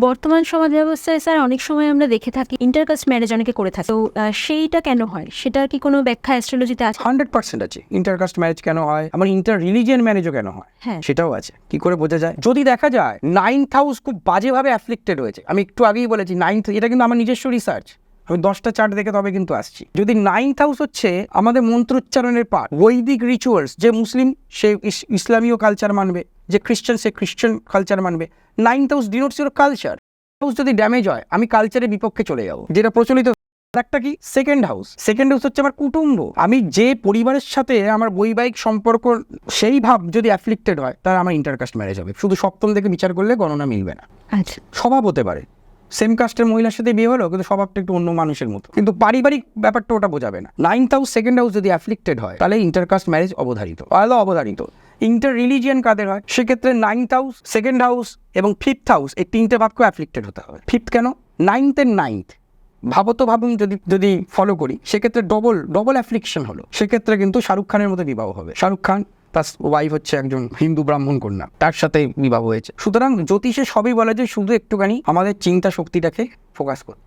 বর্তমান সমাজ ব্যবস্থায় স্যার অনেক সময় আমরা দেখে থাকি ইন্টারকাস্ট ম্যারেজ অনেকে করে থাকে। তো সেইটা কেন হয়? সেটার কি কোনো ব্যাখ্যা অ্যাস্ট্রোলজিতে আছে? হান্ড্রেড পার্সেন্ট আছে। ইন্টারকাস্ট ম্যারেজ কেন হয়? আমার ইন্টার রিলিজিয়ান ম্যারেজও কেন হয়? হ্যাঁ। সেটাও আছে। কি করে বোঝা যায়? যদি দেখা যায় নাইন্থ হাউস খুব বাজেভাবে অ্যাফ্লিক্টেড হয়েছে। আমি একটু আগেই বলেছি নাইন্থ এটা কিন্তু আমার নিজস্ব রিসার্চ আমি দশটা চার্ট দেখে তবে কিন্তু আসছি। যদি নাইন্থ হাউস হচ্ছে আমাদের মন্ত্রোচ্চারণের পার্ট বৈদিক রিচুয়ালস যে মুসলিম সে ইসলামীয় কালচার মানবে যে খ্রিশ্চান সে খ্রিশ্চান কালচার মানবে। Ninth house denotes your culture house যদি ড্যামেজ হয় আমি কালচারের বিপক্ষে চলে যাব। যেটা প্রচলিত একটা কি? সেকেন্ড হাউস সেকেন্ড হাউস হচ্ছে আমার কুটুম্ব। আমি যে পরিবারের সাথে আমার বৈবাহিক সম্পর্ক সেই ভাব যদি অ্যাফ্লিক্টেড হয় তাহলে আমার ইন্টারকাস্ট ম্যারেজ হবে। শুধু সপ্তম থেকে বিচার করলে গণনা মিলবে না। আচ্ছা। স্বভাব হতে পারে। সেম কাস্টের মহিলার সাথে বিয়ে হলো কিন্তু স্বভাবটা একটু অন্য মানুষের মতো। কিন্তু পারিবারিক ব্যাপারটা ওটা বোঝাবে না। নাইন্থ হাউস সেকেন্ড হাউস যদি অ্যাফ্লিক্টেড হয় তাহলে ইন্টারকাস্ট ম্যারেজ অবধারিত। তাহলে অবধারিত। ইন্টার রিলিজিয়ান কাদের হয়? সেক্ষেত্রে নাইন্থ হাউস সেকেন্ড হাউস এবং ফিফথ হাউস এই তিনটে ভাবকেও অ্যাফ্লিক্টেড হতে হবে। ফিফথ কেন? নাইনথের নাইন্থ ভাবো তো ভাবুন যদি যদি ফলো করি, সেক্ষেত্রে ডবল ডবল অ্যাফ্লিকশন হলো। সেক্ষেত্রে কিন্তু শাহরুখ খানের মতো বিবাহ হবে। শাহরুখ খান তার ওয়াইফ হচ্ছে একজন হিন্দু ব্রাহ্মণ কন্যা, তার সাথে বিবাহ হয়েছে। সুতরাং জ্যোতিষে সবই বলা যায়, শুধু একটুখানি আমাদের চিন্তা শক্তিটাকে ফোকাস করতে